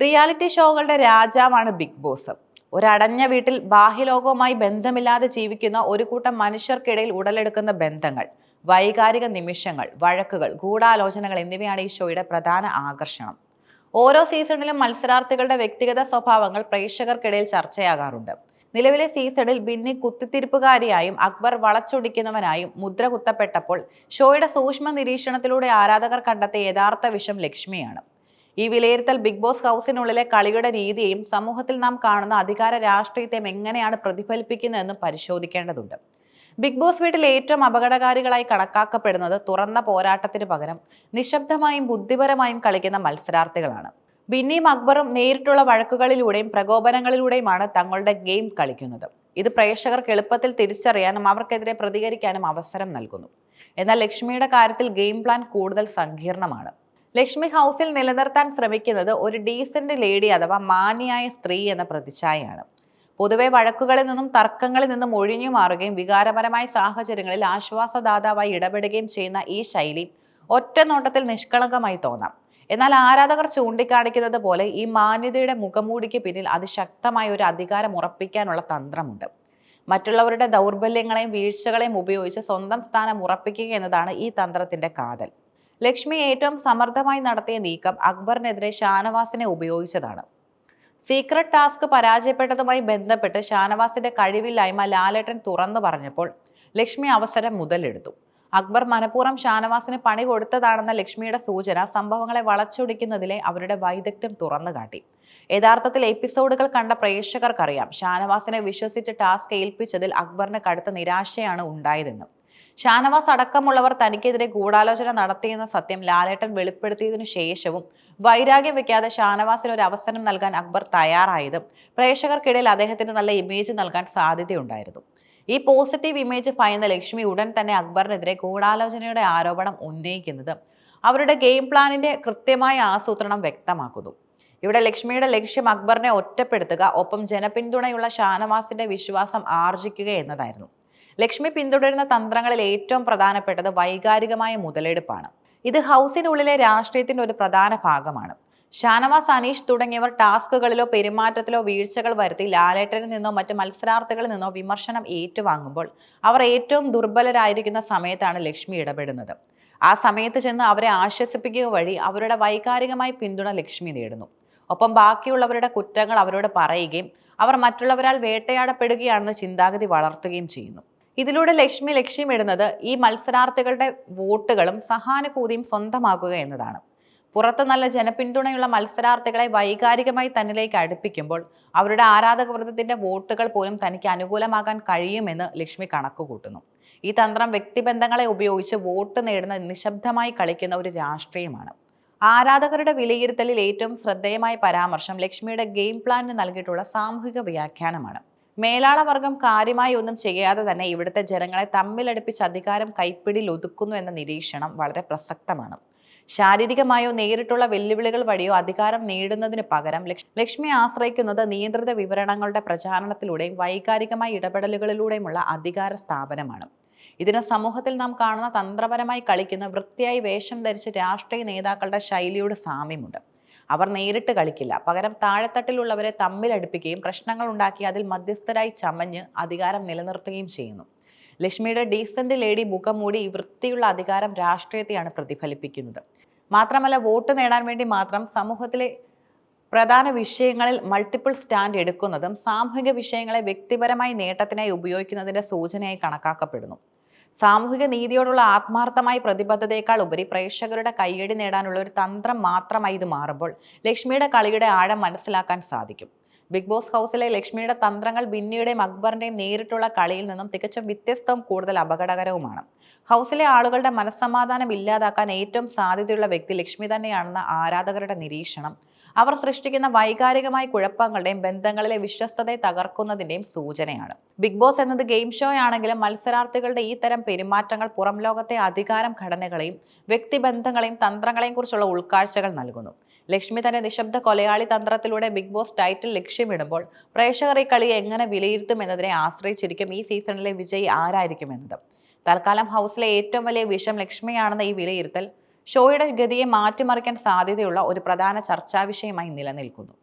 Reality ഷോകളുടെ രാജാവാണ് big boss ഒരടഞ്ഞ വീട്ടിൽ ബാഹ്യലോകവുമായി ബന്ധമില്ലാതെ ജീവിക്കുന്ന ഒരു കൂട്ടം മനുഷ്യർക്കിടയിൽ ഉടലെടുക്കുന്ന ബന്ധങ്ങൾ വൈകാരിക നിമിഷങ്ങൾ വഴക്കുകൾ ഗൂഢാലോചനകൾ എന്നിവയാണ് ഈ ഷോയുടെ പ്രധാന ആകർഷണം. ഓരോ സീസണിലും മത്സരാർത്ഥികളുടെ വ്യക്തിഗത സ്വഭാവങ്ങൾ പ്രേക്ഷകർക്കിടയിൽ ചർച്ചയാകാറുണ്ട്. നിലവിലെ സീസണിൽ ബിന്നി കുത്തിത്തിരിപ്പുകാരിയായും അക്ബർ വളച്ചൊടിക്കുന്നവനായും മുദ്ര കുത്തപ്പെട്ടപ്പോൾ ഷോയുടെ സൂക്ഷ്മ നിരീക്ഷണത്തിലൂടെ ആരാധകർ കണ്ടെത്തിയ യഥാർത്ഥ വിഷം ലക്ഷ്മിയാണ്. ഈ വിലയിരുത്തൽ ബിഗ് ബോസ് ഹൗസിനുള്ളിലെ കളിയുടെ രീതിയും സമൂഹത്തിൽ നാം കാണുന്ന അധികാര രാഷ്ട്രീയത്തെയും എങ്ങനെയാണ് പ്രതിഫലിപ്പിക്കുന്നതെന്നും പരിശോധിക്കേണ്ടതുണ്ട്. ബിഗ് ബോസ് വീട്ടിൽ ഏറ്റവും അപകടകാരികളായി കണക്കാക്കപ്പെടുന്നത് തുറന്ന പോരാട്ടത്തിന് പകരം നിശബ്ദമായും ബുദ്ധിപരമായും കളിക്കുന്ന മത്സരാർത്ഥികളാണ്. ബിന്നിയും അക്ബറും നേരിട്ടുള്ള വഴക്കുകളിലൂടെയും പ്രകോപനങ്ങളിലൂടെയുമാണ് തങ്ങളുടെ ഗെയിം കളിക്കുന്നത്. ഇത് പ്രേക്ഷകർക്ക് എളുപ്പത്തിൽ തിരിച്ചറിയാനും അവർക്കെതിരെ പ്രതികരിക്കാനും അവസരം നൽകുന്നു. എന്നാൽ ലക്ഷ്മിയുടെ കാര്യത്തിൽ ഗെയിം പ്ലാൻ കൂടുതൽ സങ്കീർണമാണ്. ലക്ഷ്മി ഹൗസിൽ നിലനിർത്താൻ ശ്രമിക്കുന്നത് ഒരു ഡീസന്റ് ലേഡി അഥവാ മാന്യായ സ്ത്രീ എന്ന പ്രതിച്ഛായയാണ്. പൊതുവെ വഴക്കുകളിൽ നിന്നും തർക്കങ്ങളിൽ നിന്നും ഒഴിഞ്ഞു മാറുകയും വികാരപരമായ സാഹചര്യങ്ങളിൽ ആശ്വാസദാതാവായി ഇടപെടുകയും ചെയ്യുന്ന ഈ ശൈലി ഒറ്റ നോട്ടത്തിൽ നിഷ്കളങ്കമായി തോന്നാം. എന്നാൽ ആരാധകർ ചൂണ്ടിക്കാണിക്കുന്നത് പോലെ ഈ മാന്യതയുടെ മുഖമൂടിക്ക് പിന്നിൽ അതിശക്തമായ ഒരു അധികാരം ഉറപ്പിക്കാനുള്ള തന്ത്രമുണ്ട്. മറ്റുള്ളവരുടെ ദൗർബല്യങ്ങളെയും വീഴ്ചകളെയും ഉപയോഗിച്ച് സ്വന്തം സ്ഥാനം ഉറപ്പിക്കുക എന്നതാണ് ഈ തന്ത്രത്തിന്റെ കാതൽ. ലക്ഷ്മി ഏറ്റവും സമർത്ഥമായി നടത്തിയ നീക്കം അക്ബറിനെതിരെ ഷാനവാസിനെ ഉപയോഗിച്ചതാണ്. സീക്രട്ട് ടാസ്ക് പരാജയപ്പെട്ടതുമായി ബന്ധപ്പെട്ട് ഷാനവാസിന്റെ കഴിവില്ലായ്മ ലാലേട്ടൻ തുറന്നു പറഞ്ഞപ്പോൾ ലക്ഷ്മി അവസരം മുതലെടുത്തു. അക്ബർ മനഃപൂർവം ഷാനവാസിന് പണി കൊടുത്തതാണെന്ന ലക്ഷ്മിയുടെ സൂചന സംഭവങ്ങളെ വളച്ചൊടിക്കുന്നതിലെ അവരുടെ വൈദഗ്ധ്യം തുറന്നു കാട്ടി. യഥാർത്ഥത്തിൽ എപ്പിസോഡുകൾ കണ്ട പ്രേക്ഷകർക്കറിയാം. ഷാനവാസിനെ വിശ്വസിച്ച് ടാസ്ക് ഏൽപ്പിച്ചതിൽ അക്ബറിന് കടുത്ത നിരാശയാണ് ഉണ്ടായതെന്നും. ഷാനവാസ് അടക്കമുള്ളവർ തനിക്കെതിരെ ഗൂഢാലോചന നടത്തിയെന്ന സത്യം ലാലേട്ടൻ വെളിപ്പെടുത്തിയതിനു ശേഷവും വൈരാഗ്യം വെക്കാതെ ഷാനവാസിന് ഒരു അവസരം നൽകാൻ അക്ബർ തയ്യാറായതും പ്രേക്ഷകർക്കിടയിൽ അദ്ദേഹത്തിന് നല്ല ഇമേജ് നൽകാൻ സാധ്യതയുണ്ടായിരുന്നു. ഈ പോസിറ്റീവ് ഇമേജ് ഭയന്ന ലക്ഷ്മി ഉടൻ തന്നെ അക്ബറിനെതിരെ ഗൂഢാലോചനയുടെ ആരോപണം ഉന്നയിക്കുന്നത് അവരുടെ ഗെയിം പ്ലാനിന്റെ കൃത്യമായ ആസൂത്രണം വ്യക്തമാക്കുന്നു. ഇവിടെ ലക്ഷ്മിയുടെ ലക്ഷ്യം അക്ബറിനെ ഒറ്റപ്പെടുത്തുക ഒപ്പം ജനപിന്തുണയുള്ള ഷാനവാസിന്റെ വിശ്വാസം ആർജിക്കുക എന്നതായിരുന്നു. ലക്ഷ്മി പിന്തുടരുന്ന തന്ത്രങ്ങളിൽ ഏറ്റവും പ്രധാനപ്പെട്ടത് വൈകാരികമായ മുതലെടുപ്പാണ്. ഇത് ഹൗസിനുള്ളിലെ രാഷ്ട്രീയത്തിന്റെ ഒരു പ്രധാന ഭാഗമാണ്. ഷാനവാസ് അനീഷ് തുടങ്ങിയവർ ടാസ്കുകളിലോ പെരുമാറ്റത്തിലോ വീഴ്ചകൾ വരുത്തി ലാലേട്ടനിൽ നിന്നോ മറ്റ് മത്സരാർത്ഥികളിൽ നിന്നോ വിമർശനം ഏറ്റുവാങ്ങുമ്പോൾ അവർ ഏറ്റവും ദുർബലരായിരിക്കുന്ന സമയത്താണ് ലക്ഷ്മി ഇടപെടുന്നത്. ആ സമയത്ത് ചെന്ന് അവരെ ആശ്വസിപ്പിക്കുക വഴി അവരുടെ വൈകാരികമായ പിന്തുണ ലക്ഷ്മി നേടുന്നു. ഒപ്പം ബാക്കിയുള്ളവരുടെ കുറ്റങ്ങൾ അവരോട് പറയുകയും അവർ മറ്റുള്ളവരാൽ വേട്ടയാടപ്പെടുകയാണെന്ന് ചിന്താഗതി വളർത്തുകയും ചെയ്യുന്നു. ഇതിലൂടെ ലക്ഷ്മി ലക്ഷ്യമിടുന്നത് ഈ മത്സരാർത്ഥികളുടെ വോട്ടുകളും സഹാനുഭൂതിയും സ്വന്തമാക്കുക എന്നതാണ്. പുറത്ത് നല്ല ജനപിന്തുണയുള്ള മത്സരാർത്ഥികളെ വൈകാരികമായി തന്നിലേക്ക് അടുപ്പിക്കുമ്പോൾ അവരുടെ ആരാധക വൃത്തത്തിന്റെ വോട്ടുകൾ പോലും തനിക്ക് അനുകൂലമാകാൻ കഴിയുമെന്ന് ലക്ഷ്മി കണക്കുകൂട്ടുന്നു. ഈ തന്ത്രം വ്യക്തിബന്ധങ്ങളെ ഉപയോഗിച്ച് വോട്ട് നേടുന്ന നിശബ്ദമായി കളിക്കുന്ന ഒരു രാഷ്ട്രീയമാണ്. ആരാധകരുടെ വിലയിരുത്തലിൽ ഏറ്റവും ശ്രദ്ധേയമായ പരാമർശം ലക്ഷ്മിയുടെ ഗെയിം പ്ലാനിന് നൽകിയിട്ടുള്ള സാമൂഹിക വ്യാഖ്യാനമാണ്. മേലാള വർഗം കാര്യമായി ഒന്നും ചെയ്യാതെ തന്നെ ഇവിടുത്തെ ജനങ്ങളെ തമ്മിലടുപ്പിച്ച് അധികാരം കൈപ്പിടിയിൽ ഒതുക്കുന്നു എന്ന നിരീക്ഷണം വളരെ പ്രസക്തമാണ്. ശാരീരികമായോ നേരിട്ടുള്ള വെല്ലുവിളികൾ വഴിയോ അധികാരം നേടുന്നതിന് പകരം ലക്ഷ്- ലക്ഷ്മി ആശ്രയിക്കുന്നത് നിയന്ത്രിത വിവരണങ്ങളുടെ പ്രചാരണത്തിലൂടെയും വൈകാരികമായ ഇടപെടലുകളിലൂടെയുമുള്ള അധികാര സ്ഥാപനമാണ്. ഇതിന് സമൂഹത്തിൽ നാം കാണുന്ന തന്ത്രപരമായി കളിക്കുന്ന വൃത്തിയായി വേഷം ധരിച്ച് രാഷ്ട്രീയ നേതാക്കളുടെ ശൈലിയോട് സാമ്യമുണ്ട്. അവർ നേരിട്ട് കളിക്കില്ല. പകരം താഴെത്തട്ടിലുള്ളവരെ തമ്മിലടുപ്പിക്കുകയും പ്രശ്നങ്ങൾ ഉണ്ടാക്കി അതിൽ മധ്യസ്ഥരായി ചമഞ്ഞ് അധികാരം നിലനിർത്തുകയും ചെയ്യുന്നു. ലക്ഷ്മിയുടെ ഡീസന്റ് ലേഡി മുഖം മൂടി വൃത്തിയുള്ള അധികാരം രാഷ്ട്രീയത്തെയാണ് പ്രതിഫലിപ്പിക്കുന്നത്. മാത്രമല്ല വോട്ട് നേടാൻ വേണ്ടി മാത്രം സമൂഹത്തിലെ പ്രധാന വിഷയങ്ങളിൽ മൾട്ടിപ്പിൾ സ്റ്റാൻഡ് എടുക്കുന്നതും സാമൂഹിക വിഷയങ്ങളെ വ്യക്തിപരമായി നേട്ടത്തിനായി ഉപയോഗിക്കുന്നതിന്റെ സൂചനയായി കണക്കാക്കപ്പെടുന്നു. സാമൂഹിക നീതിയോടുള്ള ആത്മാർത്ഥമായ പ്രതിബദ്ധതയേക്കാൾ ഉപരി പ്രേക്ഷകരുടെ കയ്യടി നേടാനുള്ള ഒരു തന്ത്രം മാത്രമായി ഇത് മാറുമ്പോൾ ലക്ഷ്മിയുടെ കളിയുടെ ആഴം മനസ്സിലാക്കാൻ സാധിക്കും. ബിഗ് ബോസ് ഹൗസിലെ ലക്ഷ്മിയുടെ തന്ത്രങ്ങൾ ബിന്നിയുടെയും അക്ബറിന്റെയും നേരിട്ടുള്ള കളിയിൽ നിന്നും തികച്ചും വ്യത്യസ്തവും കൂടുതൽ അപകടകരവുമാണ്. ഹൗസിലെ ആളുകളുടെ മനസ്സമാധാനം ഇല്ലാതാക്കാൻ ഏറ്റവും സാധ്യതയുള്ള വ്യക്തി ലക്ഷ്മി തന്നെയാണെന്ന ആരാധകരുടെ നിരീക്ഷണം. അവർ സൃഷ്ടിക്കുന്ന വൈകാരികമായ കുഴപ്പങ്ങളുടെയും ബന്ധങ്ങളിലെ വിശ്വസ്തതയെ തകർക്കുന്നതിന്റെയും സൂചനയാണ്. ബിഗ് ബോസ് എന്നത് ഗെയിം ഷോ ആണെങ്കിലും മത്സരാർത്ഥികളുടെ ഈ തരം പെരുമാറ്റങ്ങൾ പുറം ലോകത്തെ അധികാരം ഘടനകളെയും വ്യക്തിബന്ധങ്ങളെയും തന്ത്രങ്ങളെയും കുറിച്ചുള്ള ഉൾക്കാഴ്ചകൾ നൽകുന്നു. ലക്ഷ്മി തന്റെ നിശബ്ദ കൊലയാളി തന്ത്രത്തിലൂടെ ബിഗ് ബോസ് ടൈറ്റിൽ ലക്ഷ്യമിടുമ്പോൾ പ്രേക്ഷകർ ഈ കളി എങ്ങനെ വിലയിരുത്തും എന്നതിനെ ആശ്രയിച്ചിരിക്കും ഈ സീസണിലെ വിജയി ആരായിരിക്കും എന്നത് തൽക്കാലം ഹൗസിലെ ഏറ്റവും വലിയ വിഷം ലക്ഷ്മിയാണെന്ന ഈ വിലയിരുത്തൽ ഷോയുടെ ഗതിയെ മാറ്റിമറിക്കാൻ സാധ്യതയുള്ള ഒരു പ്രധാന ചർച്ചാ വിഷയമായി നിലനിൽക്കുന്നു.